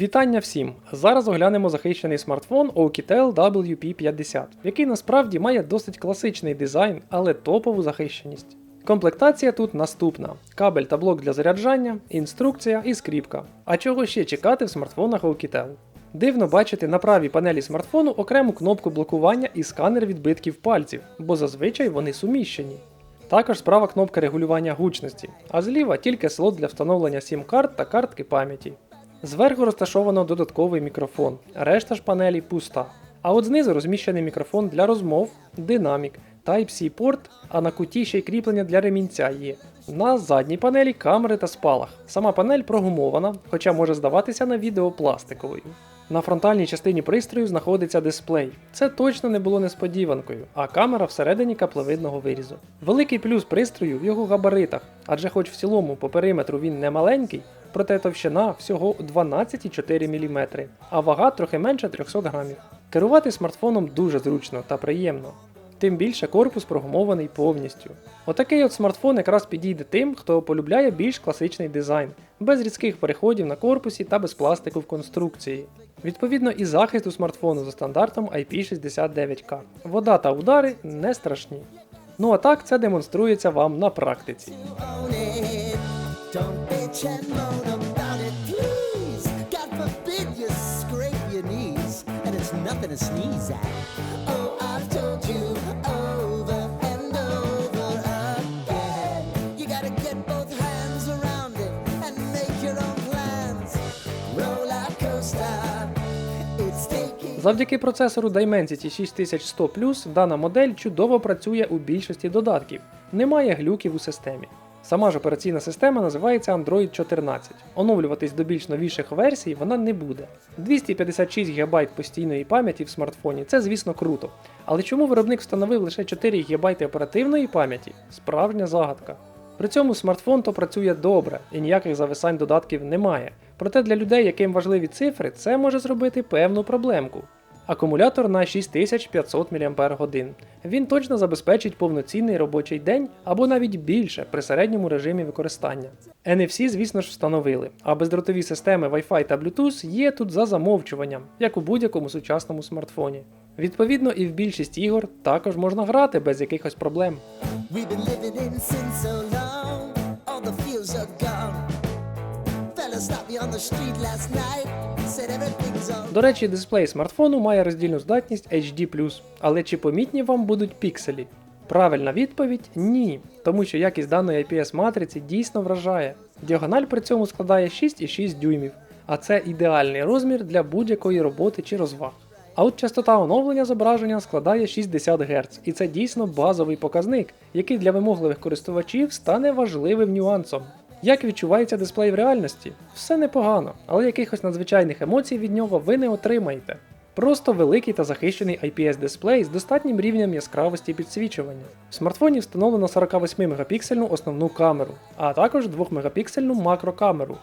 Вітання всім! Зараз оглянемо захищений смартфон Oukitel WP50, який насправді має досить класичний дизайн, але топову захищеність. Комплектація тут наступна: кабель та блок для заряджання, інструкція і скріпка. А чого ще чекати в смартфонах Oukitel? Дивно бачити на правій панелі смартфону окрему кнопку блокування і сканер відбитків пальців, бо зазвичай вони суміщені. Також справа кнопка регулювання гучності, а зліва тільки слот для встановлення сім-карт та картки пам'яті. Зверху розташовано додатковий мікрофон, решта ж панелі пуста. А от знизу розміщений мікрофон для розмов, динамік, Type-C порт, а на куті ще й кріплення для ремінця є. На задній панелі камери та спалах. Сама панель прогумована, хоча може здаватися на відео пластиковою. На фронтальній частині пристрою знаходиться дисплей. Це точно не було несподіванкою, а камера всередині каплевидного вирізу. Великий плюс пристрою в його габаритах, адже хоч в цілому по периметру він не маленький, проте товщина всього 12,4 мм, а вага трохи менше 300 грамів. Керувати смартфоном дуже зручно та приємно. Тим більше корпус прогумований повністю. Отакий от смартфон якраз підійде тим, хто полюбляє більш класичний дизайн, без різких переходів на корпусі та без пластику в конструкції. Відповідно, і захист у смартфону за стандартом IP69K. Вода та удари не страшні. Ну а так це демонструється вам на практиці. own it. Don't bitch Завдяки процесору Dimensity 6100 дана модель чудово працює у більшості додатків, немає глюків у системі. Сама ж операційна система називається Android 14. Оновлюватись до більш новіших версій вона не буде. 256 ГБ постійної пам'яті в смартфоні це, звісно, круто. Але чому виробник встановив лише 4 ГБ оперативної пам'яті? Справжня загадка. При цьому смартфон то працює добре і ніяких зависань додатків немає. Проте для людей, яким важливі цифри, це може зробити певну проблемку. Акумулятор на 6500 мАч. Він точно забезпечить повноцінний робочий день або навіть більше при середньому режимі використання. NFC, звісно ж, встановили, а бездротові системи Wi-Fi та Bluetooth є тут за замовчуванням, як у будь-якому сучасному смартфоні. Відповідно, і в більшість ігор також можна грати без якихось проблем. Are gone. Fella stopped me on the street last night, До речі, дисплей смартфону має роздільну здатність HD+, але чи помітні вам будуть пікселі? Правильна відповідь ні, тому що якість даної IPS матриці дійсно вражає. Діагональ при цьому складає 6,6 дюймів, а це ідеальний розмір для будь-якої роботи чи розваг. А от частота оновлення зображення складає 60 Гц, і це дійсно базовий показник, який для вимогливих користувачів стане важливим нюансом. Як відчувається дисплей в реальності? Все непогано, але якихось надзвичайних емоцій від нього ви не отримаєте. Просто великий та захищений IPS дисплей з достатнім рівнем яскравості підсвічування. В смартфоні встановлено 48 мегапіксельну основну камеру, а також 2 мегапіксельну макрокамеру.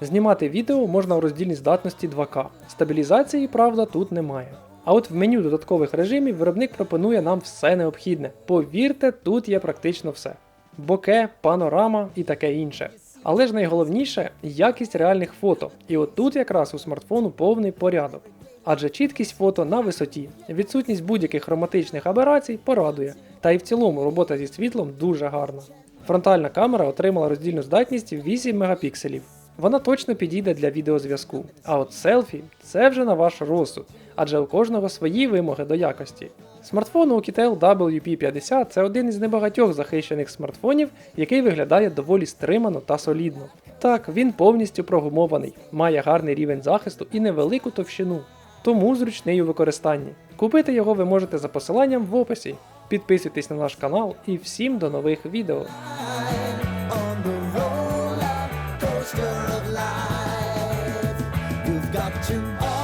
Знімати відео можна у роздільній здатності 2К. Стабілізації, правда, тут немає. А от в меню додаткових режимів виробник пропонує нам все необхідне. Повірте, тут є практично все: боке, панорама і таке інше. Але ж найголовніше якість реальних фото. І от тут якраз у смартфону повний порядок. Адже чіткість фото на висоті, відсутність будь-яких хроматичних аберацій порадує, та і в цілому робота зі світлом дуже гарна. Фронтальна камера отримала роздільну здатність 8 мегапікселів. Вона точно підійде для відеозв'язку. А от селфі це вже на ваш розсуд, адже у кожного свої вимоги до якості. Смартфон Oukitel WP50 це один із небагатьох захищених смартфонів, який виглядає доволі стримано та солідно. Так, він повністю прогумований, має гарний рівень захисту і невелику товщину, тому зручний у використанні. Купити його ви можете за посиланням в описі. Підписуйтесь на наш канал і всім до нових відео. got to